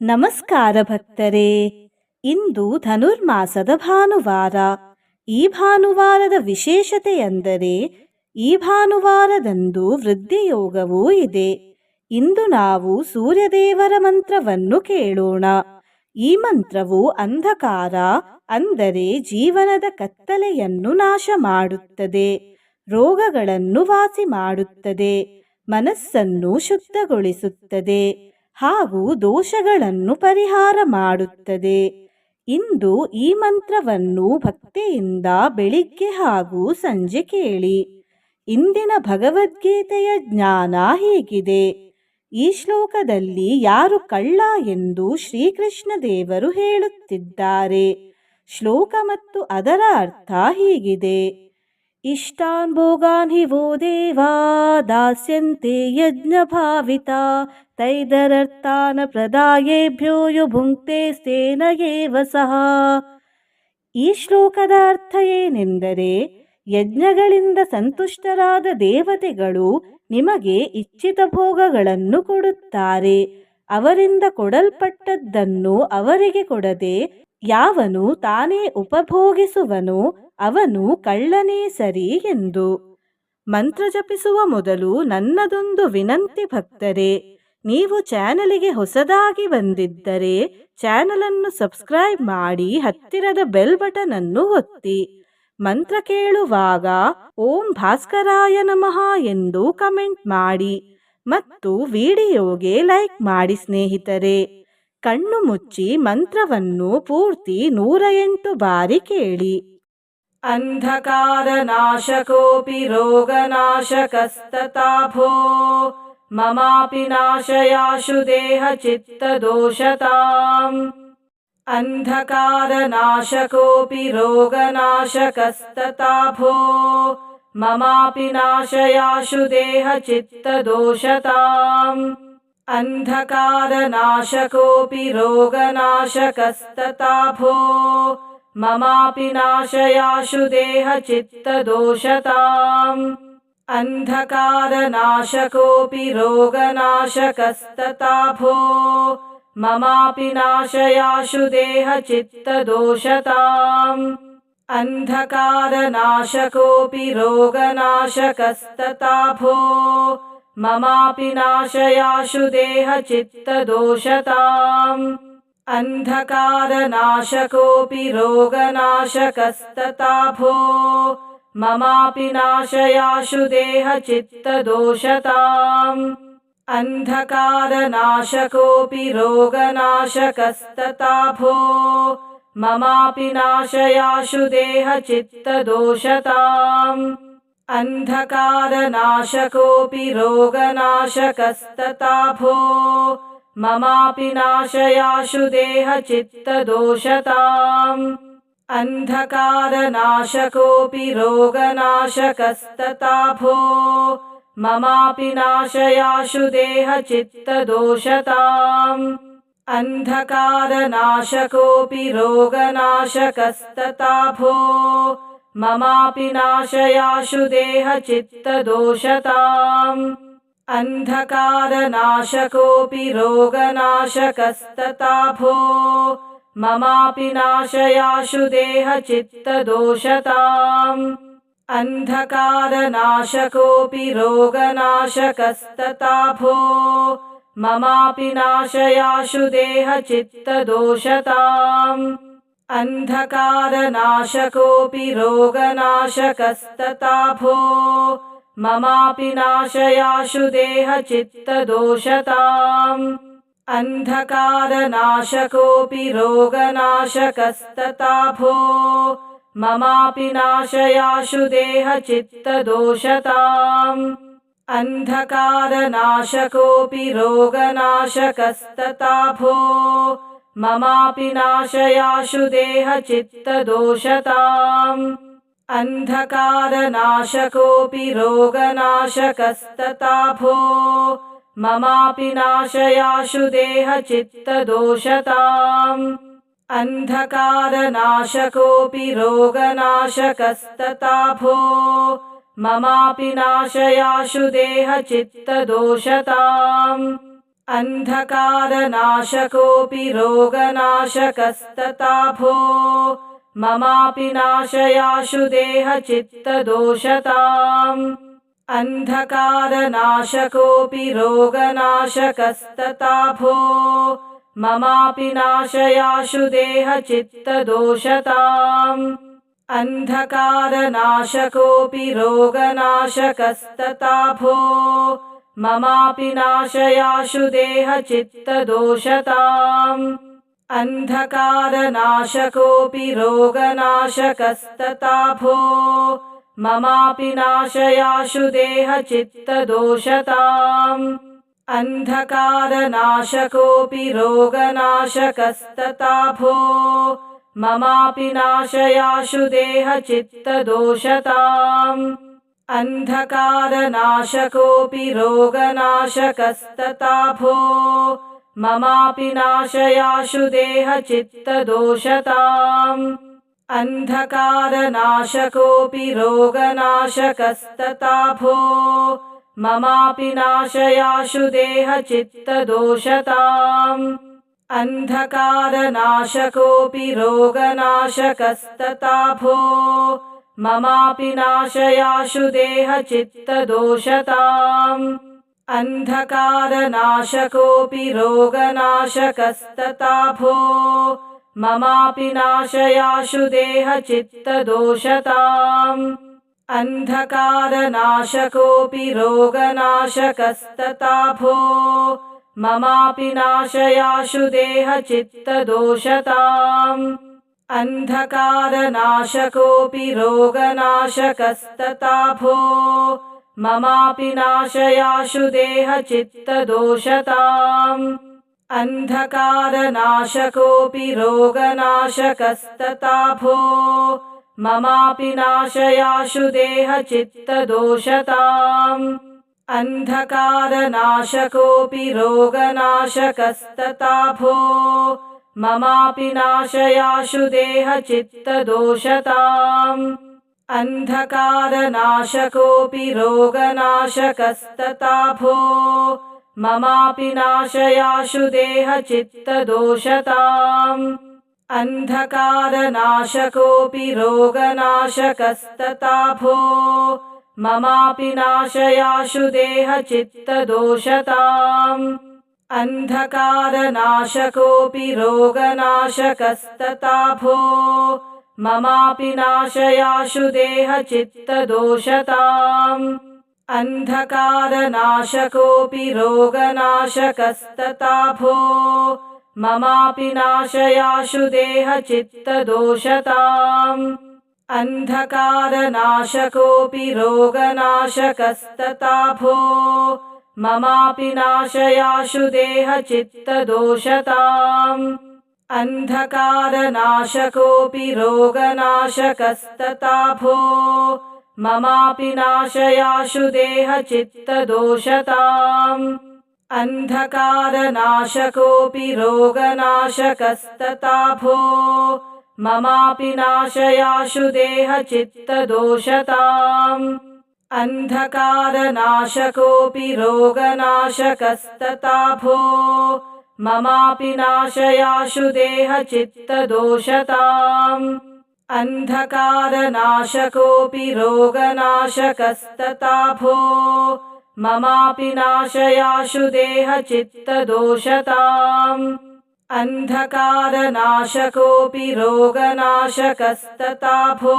ನಮಸ್ಕಾರ ಭಕ್ತರೇ. ಇಂದು ಧನುರ್ಮಾಸದ ಭಾನುವಾರ. ಈ ಭಾನುವಾರದ ವಿಶೇಷತೆ ಎಂದರೆ ಈ ಭಾನುವಾರದಂದು ವೃದ್ಧಿಯೋಗವೂ ಇದೆ. ಇಂದು ನಾವು ಸೂರ್ಯದೇವರ ಮಂತ್ರವನ್ನು ಕೇಳೋಣ. ಈ ಮಂತ್ರವು ಅಂಧಕಾರ, ಅಂದರೆ ಜೀವನದ ಕತ್ತಲೆಯನ್ನು ನಾಶ ಮಾಡುತ್ತದೆ ರೋಗಗಳನ್ನು ವಾಸಿ ಮಾಡುತ್ತದೆ ಮನಸ್ಸನ್ನು ಶುದ್ಧಗೊಳಿಸುತ್ತದೆ. ಹಾಗೂ ದೋಷಗಳನ್ನು ಪರಿಹಾರ ಮಾಡುತ್ತದೆ. ಇಂದು ಈ ಮಂತ್ರವನ್ನು ಭಕ್ತಿಯಿಂದ ಬೆಳಿಗ್ಗೆ ಹಾಗೂ ಸಂಜೆ ಕೇಳಿ. ಇಂದಿನ ಭಗವದ್ಗೀತೆಯ ಜ್ಞಾನ ಹೀಗಿದೆ. ಈ ಶ್ಲೋಕದಲ್ಲಿ ಯಾರು ಕಳ್ಳ ಎಂದು ಶ್ರೀಕೃಷ್ಣ ದೇವರು ಹೇಳುತ್ತಿದ್ದಾರೆ. ಶ್ಲೋಕ ಮತ್ತು ಅದರ ಅರ್ಥ ಹೀಗಿದೆ. ಇಷ್ಟಾನ್ ಭೋಗಾನ್ ಹಿ ವೋ ದೇವಾ, ದಾಸ್ಯಂತೆ ಯಜ್ಞ ಭಾವಿತ, ತೈದರರ್ಥಾನ ಪ್ರದಾಯೇಭ್ಯೋ ಯು ಭುಂಕ್ತೆ ಸೇನ ಏವ ಸಹ. ಈ ಶ್ಲೋಕದ ಅರ್ಥ ಏನೆಂದರೆ, ಯಜ್ಞಗಳಿಂದ ಸಂತುಷ್ಟರಾದ ದೇವತೆಗಳು ನಿಮಗೆ ಇಚ್ಛಿತ ಭೋಗಗಳನ್ನು ಕೊಡುತ್ತಾರೆ. ಅವರಿಂದ ಕೊಡಲ್ಪಟ್ಟದ್ದನ್ನು ಅವರಿಗೆ ಕೊಡದೆ, ಯಾವನು ತಾನೇ ಉಪಭೋಗಿಸುವನೋ ಅವನು ಕಳ್ಳನೇ ಸರಿ ಎಂದು. ಮಂತ್ರ ಜಪಿಸುವ ಮೊದಲು ನನ್ನದೊಂದು ವಿನಂತಿ ಭಕ್ತರೇ, ನೀವು ಚಾನಲಿಗೆ ಹೊಸದಾಗಿ ಬಂದಿದ್ದರೆ ಚಾನಲನ್ನು ಸಬ್ಸ್ಕ್ರೈಬ್ ಮಾಡಿ ಹತ್ತಿರದ ಬೆಲ್ ಬಟನ್ ಅನ್ನು ಒತ್ತಿ. ಮಂತ್ರ ಕೇಳುವಾಗ ಓಂ ಭಾಸ್ಕರಾಯ ನಮಃ ಎಂದು ಕಮೆಂಟ್ ಮಾಡಿ ಮತ್ತು ವಿಡಿಯೋಗೆ ಲೈಕ್ ಮಾಡಿ ಸ್ನೇಹಿತರೆ, ಕಣ್ಣು ಮುಚ್ಚಿ ಮಂತ್ರವನ್ನು ಪೂರ್ತಿ ನೂರ ಎಂಟು ಬಾರಿ ಕೇಳಿ. अन्धकारनाशकोऽपि रोगनाशकस्तताभो। ममापि नाशयाशु देहचित्तदोषताम्। अन्धकारनाशकोऽपि रोगनाशकस्तताभो। ममापि नाशयाशु देहचित्तदोषताम्। अन्धकारनाशकोऽपि रोगनाशकस्तताभो। ममापि नाशयाशु देहचित्तदोषताम्। अन्धकारनाशकोऽपि रोगनाशकस्तथा भो ममापि नाशयाशु देहचित्तदोषताम्। अन्धकारनाशकोऽपि रोगनाशकस्तथा भो ममापि नाशयाशु देहचित्तदोषताम् अन्धकारनाशकोऽपि रोगनाशकस्तथा भो ममापि नाशयाशु देहचित्तदोषताम्। अन्धकारनाशकोऽपि रोगनाशकस्तथा भो ममापि नाशयाशु देहचित्तदोषताम्। अन्धकारनाशकोऽपि रोगनाशकस्तथा भो ममापि नाशयाशु देहचित्तदोषताम्। अन्धकारनाशकोऽपि रोगनाशकस्तथा भो ममापि नाशयाशु देहचित्तदोषताम्। अन्धकारनाशकोऽपि रोगनाशकस्तथा भो ममापि नाशयाशु देहचित्तदोषताम् अन्धकारनाशकोऽपि रोगनाशकस्तथा भो ममापि नाशयाशु देहचित्तदोषताम्। अन्धकारनाशकोऽपि रोगनाशकस्तथा भो ममापि नाशयाशु देहचित्तदोषताम्। अन्धकारनाशकोऽपि रोगनाशकस्तथा भो ममापि नाशयाशु देहचित्तदोषताम्। अन्धकारनाशकोऽपि रोगनाशकस्तथा भो ममापि नाशयाशु देहचित्तदोषताम्। अन्धकारनाशकोऽपि रोगनाशकस्तथा भो ममापि नाशयाशु देहचित्तदोषताम् अन्धकारनाशकोऽपि रोगनाशकस्तथा भो ममापि नाशयाशु देहचित्तदोषताम्। अन्धकारनाशकोऽपि रोगनाशकस्तथा भो ममापि नाशयाशु देहचित्तदोषताम्। अन्धकारनाशकोऽपि रोगनाशकस्तथा भो ममापि नाशयाशु देहचित्तदोषताम्। अन्धकारनाशकोऽपि रोगनाशकस्तथा भो ममापि नाशयाशु देहचित्तदोषताम्। अन्धकारनाशकोऽपि रोगनाशकस्तथा भो ममापि नाशयाशु देहचित्तदोषताम् अन्धकारनाशकोऽपि रोगनाशकस्तथा भो ममापि नाशयाशु देहचित्तदोषताम्। अन्धकारनाशकोऽपि रोगनाशकस्तथा भो ममापि नाशयाशु देहचित्तदोषताम्। अन्धकारनाशकोऽपि रोगनाशकस्तथा भो ममापि नाशयाशु देहचित्तदोषताम्। अन्धकारनाशकोऽपि रोगनाशकस्तथा भो ममापि नाशयाशु देहचित्तदोषताम्। अन्धकारनाशकोऽपि रोगनाशकस्तथा भो ममापि नाशयाशु देहचित्तदोषताम् अन्धकारनाशकोऽपि रोगनाशकस्तथा भो ममापि नाशयाशु देहचित्तदोषताम्। अन्धकारनाशकोऽपि रोगनाशकस्तथा भो ममापि नाशयाशु देहचित्तदोषताम्। अन्धकारनाशकोऽपि रोगनाशकस्तथा भो ममापि नाशयाशु देहचित्तदोषताम्। अन्धकारनाशकोऽपि रोगनाशकस्तथा भो ममापि नाशयाशु देहचित्तदोषताम्। अन्धकारनाशकोऽपि रोगनाशकस्तथा भो ममापि नाशयाशु देहचित्तदोषताम् अन्धकारनाशकोऽपि रोगनाशकस्तथा भो ममापि नाशयाशु देहचित्तदोषताम्। अन्धकारनाशकोऽपि रोगनाशकस्तथा भो ममापि नाशयाशु देहचित्तदोषताम्। अन्धकारनाशकोऽपि रोगनाशकस्तथा भो ममापि नाशयाशु देहचित्तदोषताम्। अन्धकारनाशकोऽपि रोगनाशकस्तथा भो ममापि नाशयाशु देहचित्तदोषताम्। अन्धकारनाशकोऽपि रोगनाशकस्तथा भो ममापि नाशयाशु देहचित्तदोषताम् अन्धकारनाशकोऽपि रोगनाशकस्तथा भो ममापि नाशयाशु देहचित्तदोषताम्। अन्धकारनाशकोऽपि रोगनाशकस्तथा भो ममापि नाशयाशु देहचित्तदोषताम्। अन्धकारनाशकोऽपि रोगनाशकस्तथा भो ममापि नाशयाशु देहचित्तदोषताम्। अन्धकारनाशकोऽपि रोगनाशकस्तथा भो ममापि नाशयाशु देहचित्तदोषताम्। अन्धकारनाशकोऽपि रोगनाशकस्तथा भो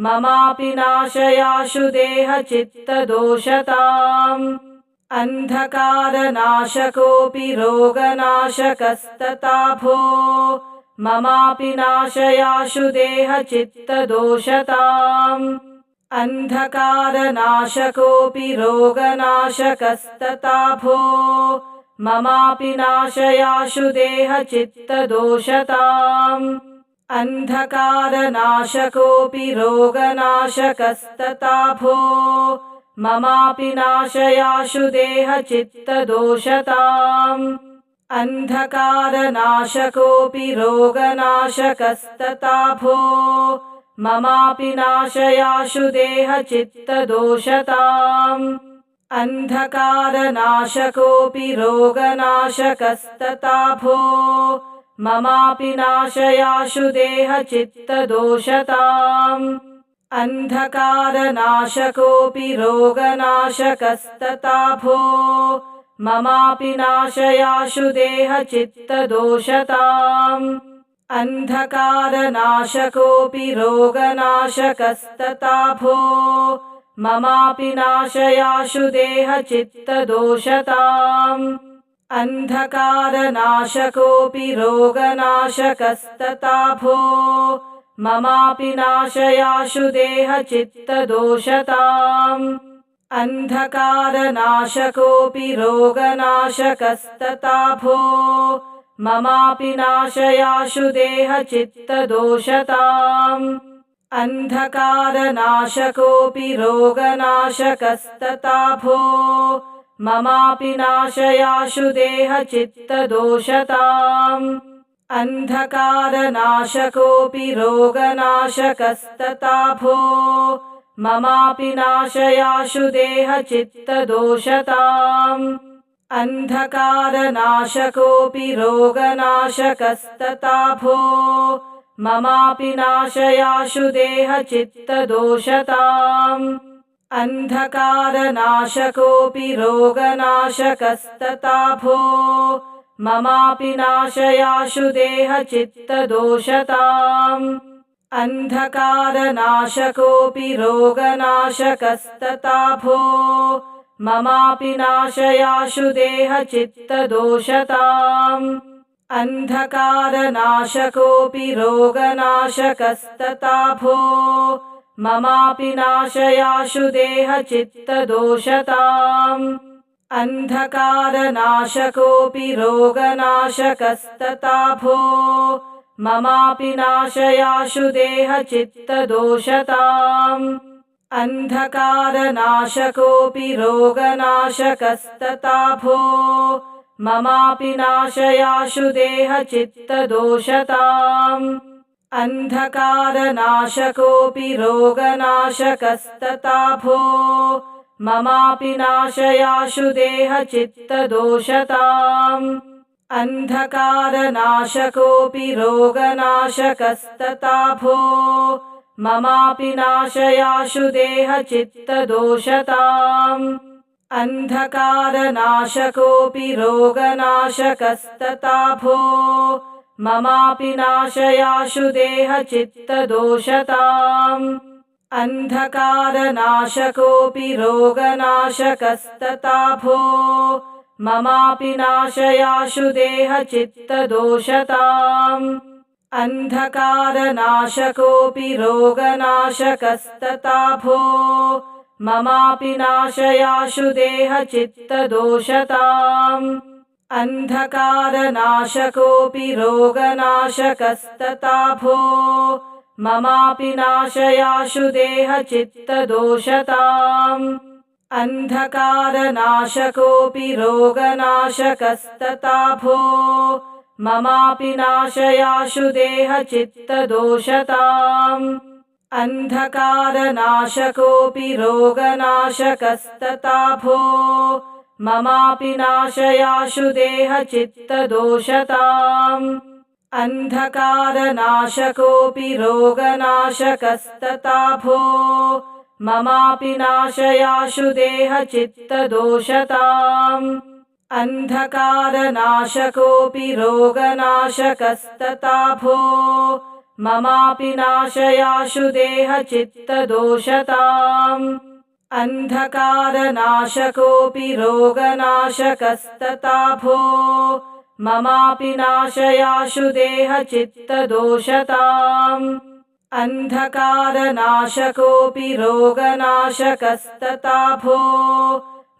ममापि नाशयाशु देहचित्तदोषताम् अन्धकारनाशकोऽपि रोगनाशकस्तथा भो ममापि नाशयाशु देहचित्तदोषताम्। अन्धकारनाशकोऽपि रोगनाशकस्तथा भो ममापि नाशयाशु देहचित्तदोषताम्। अन्धकारनाशकोऽपि रोगनाशकस्तथा भो ममापि नाशयाशु देहचित्तदोषताम्। अन्धकारनाशकोऽपि रोगनाशकस्तथा भो ममापि नाशयाशु देहचित्तदोषताम्। अन्धकारनाशकोऽपि रोगनाशकस्तताभो। ममापि नाशयाशु देहचित्तदोषताम् अन्धकारनाशकोऽपि रोगनाशकस्तताभो ममापि नाशयाशु देहचित्तदोषताम्। अन्धकारनाशकोऽपि रोगनाशकस्तताभो ममापि नाशयाशु देहचित्तदोषताम्। अन्धकारनाशकोऽपि रोगनाशकस्तताभो ममापि नाशयाशु देहचित्तदोषताम्। अन्धकारनाशकोऽपि रोगनाशकस्तताभो। ममापि नाशयाशु देहचित्तदोषताम्। अन्धकारनाशकोऽपि रोगनाशकस्तताभो। ममापि नाशयाशु देहचित्तदोषताम् अन्धकारनाशकोऽपि रोगनाशकस्तताभो। ममापि नाशयाशु देहचित्तदोषताम्। अन्धकारनाशकोऽपि रोगनाशकस्तताभो। ममापि नाशयाशु देहचित्तदोषताम्। अन्धकारनाशकोऽपि रोगनाशकस्तताभो ममापि नाशयाशु देहचित्तदोषताम्। अन्धकारनाशकोऽपि रोगनाशकस्तताभो। ममापि नाशयाशु देहचित्तदोषताम्। अन्धकारनाशकोऽपि रोगनाशकस्तताभो। ममापि नाशयाशु देहचित्तदोषताम् अन्धकारनाशकोऽपि रोगनाशकस्तताभो ममापि नाशयाशु देहचित्तदोषताम्। अन्धकारनाशकोऽपि रोगनाशकस्तताभो ममापि नाशयाशु देहचित्तदोषताम्। अन्धकारनाशकोऽपि रोगनाशकस्तताभो ममापि नाशयाशु देहचित्तदोषताम्। अन्धकारनाशकोऽपि रोगनाशकस्तताभो। ममापि नाशयाशु देहचित्तदोषताम्। अन्धकारनाशकोऽपि रोगनाशकस्तताभो। ममापि नाशयाशु देहचित्तदोषताम् अन्धकारनाशकोऽपि रोगनाशकस्तताभो। ममापि नाशयाशु देहचित्तदोषताम्। अन्धकारनाशकोऽपि रोगनाशकस्तताभो। ममापि नाशयाशु देहचित्तदोषताम्। अन्धकारनाशकोऽपि रोगनाशकस्तताभो ममापि नाशयाशु देहचित्तदोषताम्। अन्धकारनाशकोऽपि रोगनाशकस्तताभो। ममापि नाशयाशु देहचित्तदोषताम्। अन्धकारनाशकोऽपि रोगनाशकस्तताभो। ममापि नाशयाशु देहचित्तदोषताम् अन्धकारनाशकोऽपि रोगनाशकस्तताभो ममापि नाशयाशु देहचित्तदोषताम्। अन्धकारनाशकोऽपि रोगनाशकस्तताभो ममापि नाशयाशु देहचित्तदोषताम्। अन्धकारनाशकोऽपि रोगनाशकस्तताभो ममापि नाशयाशु देहचित्तदोषताम्। अन्धकारनाशकोऽपि रोगनाशकस्तताभो।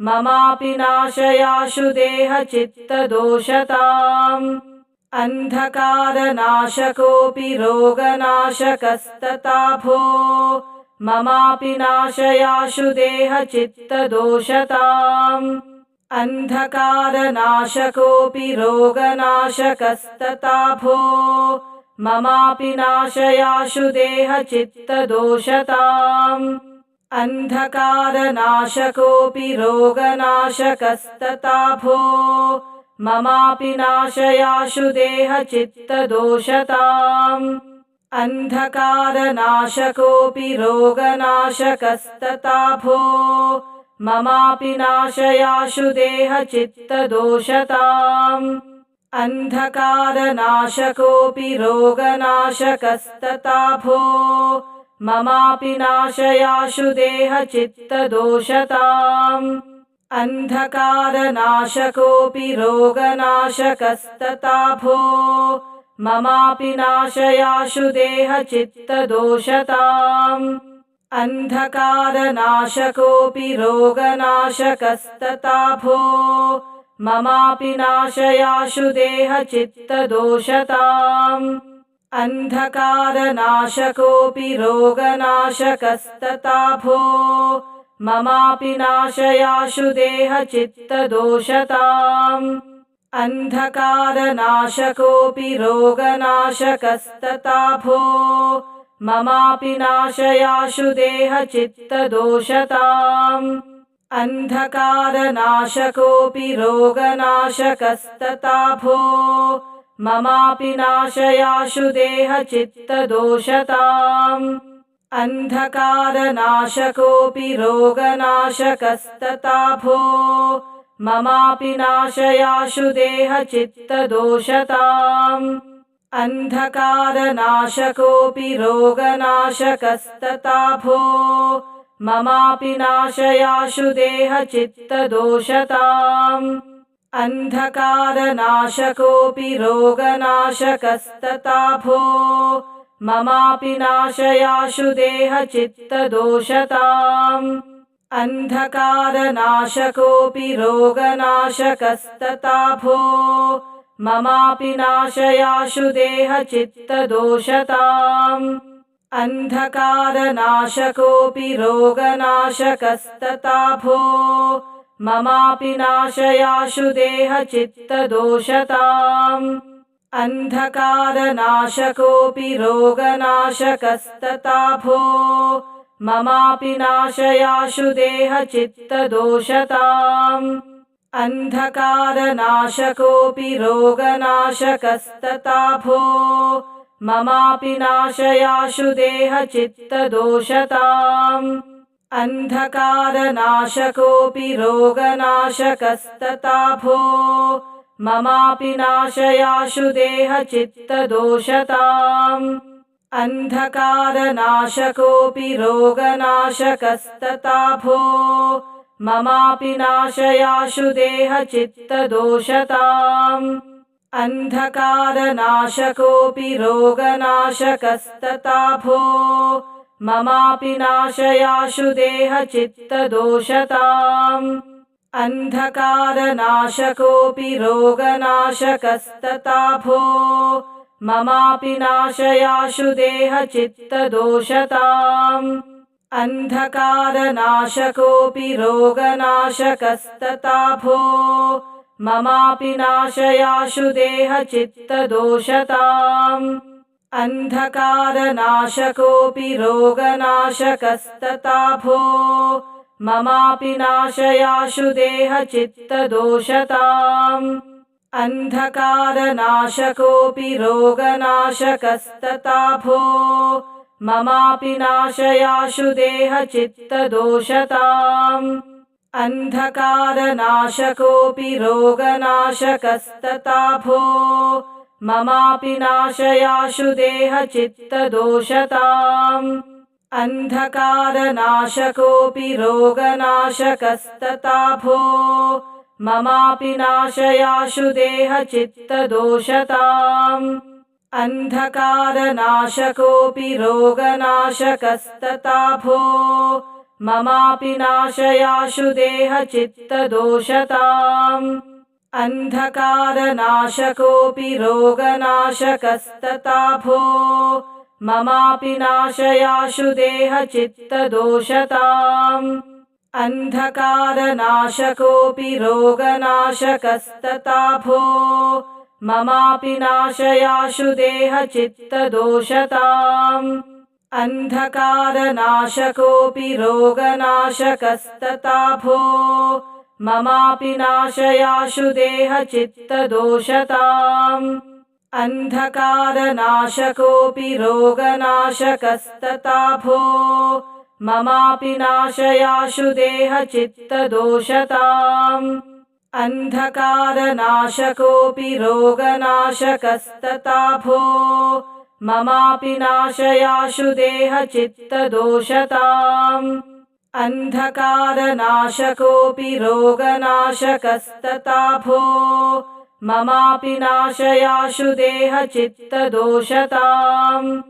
ममापि नाशयाशु देहचित्तदोषताम्। अन्धकारनाशकोऽपि रोगनाशकस्तताभो। ममापि नाशयाशु देहचित्तदोषताम् अन्धकारनाशकोऽपि रोगनाशकस्तताभो ममापि नाशयाशु देहचित्तदोषताम्। अन्धकारनाशकोऽपि रोगनाशकस्तथा भो ममापि नाशयाशु देहचित्तदोषताम्। अन्धकारनाशकोऽपि रोगनाशकस्तथा भो ममापि नाशयाशु देहचित्तदोषताम्। अन्धकारनाशकोऽपि रोगनाशकस्तथा भो ममापि नाशयाशु देहचित्तदोषताम्। अन्धकारनाशकोऽपि रोगनाशकस्तथा भो ममापि नाशयाशु देहचित्तदोषताम् अन्धकारनाशकोऽपि रोगनाशकस्तथा भो ममापि नाशयाशु देहचित्तदोषताम्। अन्धकारनाशकोऽपि रोगनाशकस्तथा भो ममापि नाशयाशु देहचित्तदोषताम्। अन्धकारनाशकोऽपि रोगनाशकस्तथा भो ममापि नाशयाशु देहचित्तदोषताम्। अन्धकारनाशकोऽपि रोगनाशकस्तथा भो ममापि नाशयाशु देहचित्तदोषताम्। अन्धकारनाशकोऽपि रोगनाशकस्तथा भो ममापि नाशयाशु देहचित्तदोषताम् अन्धकारनाशकोऽपि रोगनाशकस्तथा भो ममापि नाशयाशु देहचित्तदोषताम्। अन्धकारनाशकोऽपि रोगनाशकस्तथा भो ममापि नाशयाशु देहचित्तदोषताम्। अन्धकारनाशकोऽपि रोगनाशकस्तथा भो ममापि नाशयाशु देहचित्तदोषताम्। अन्धकारनाशकोऽपि रोगनाशकस्तथा भो ममापि नाशयाशु देहचित्तदोषताम्। अन्धकारनाशकोऽपि रोगनाशकस्तथा भो ममापि नाशयाशु देहचित्तदोषताम् अन्धकारनाशकोऽपि रोगनाशकस्तथा भो ममापि नाशयाशु देहचित्तदोषताम्। अन्धकारनाशकोऽपि रोगनाशकस्तथा भो ममापि नाशयाशु देहचित्तदोषताम्। अन्धकारनाशकोऽपि रोगनाशकस्तथा भो ममापि नाशयाशु देहचित्तदोषताम्। अन्धकारनाशकोऽपि रोगनाशकस्तथा भो ममापि नाशयाशु देहचित्तदोषताम्। अन्धकारनाशकोऽपि रोगनाशकस्तथा भो ममापि नाशयाशु देहचित्तदोषताम् अन्धकारनाशकोऽपि रोगनाशकस्तथा भो ममापि नाशयाशु देहचित्तदोषताम्। अन्धकारनाशकोऽपि रोगनाशकस्तथा भो ममापि नाशयाशु देहचित्तदोषताम्। अन्धकारनाशकोऽपि रोगनाशकस्तथा भो ममापि नाशयाशु देहचित्तदोषताम्। अन्धकारनाशकोऽपि रोगनाशकस्तथा भो ममापि नाशयाशु देहचित्तदोषताम्। अन्धकारनाशकोऽपि रोगनाशकस्तथा भो ममापि नाशयाशु देहचित्तदोषताम् अन्धकारनाशकोऽपि रोगनाशकस्तथा भो ममापि नाशयाशु देहचित्तदोषताम्। अन्धकारनाशकोऽपि रोगनाशकस्तथा भो ममापि नाशयाशु देहचित्तदोषताम्। अन्धकारनाशकोऽपि रोगनाशकस्तथा भो ममापि नाशयाशु देहचित्तदोषताम्। अन्धकारनाशकोऽपि रोगनाशकस्तथा भो ममापि नाशयाशु देहचित्तदोषताम्। अन्धकारनाशकोऽपि रोगनाशकस्तथा भो ममापि नाशयाशु देहचित्तदोषताम् अन्धकारनाशकोऽपि रोगनाशकस्तथा भो ममापि नाशयाशु देहचित्तदोषताम्। अन्धकारनाशकोऽपि रोगनाशकस्तथा भो ममापि नाशयाशु देहचित्तदोषताम्।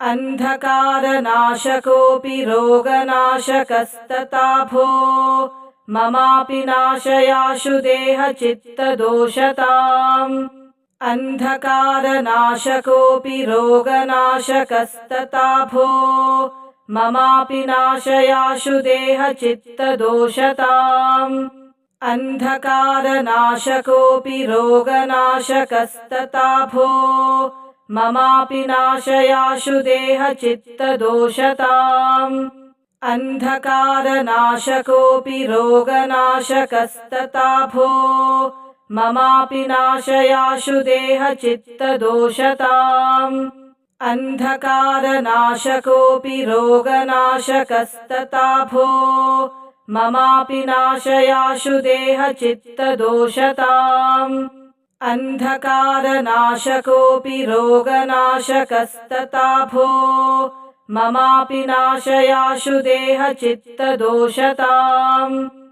अन्धकारनाशकोऽपि रोगनाशकस्तथा भो ममापि नाशयाशु देहचित्तदोषताम्। अन्धकारनाशकोऽपि रोगनाशकस्तथा भो ममापि नाशयाशु देहचित्तदोषताम्। अन्धकारनाशकोऽपि रोगनाशकस्तथा भो ममापि नाशयाशु देहचित्तदोषताम् अन्धकारनाशकोऽपि रोगनाशकस्तथा भो ममापि नाशयाशु देहचित्तदोषताम्। अन्धकारनाशकोऽपि रोगनाशकस्तथा भो ममापि नाशयाशु देहचित्तदोषताम्। अन्धकारनाशकोऽपि रोगनाशकस्तथा भो ममापि नाशयाशु देहचित्तदोषताम्।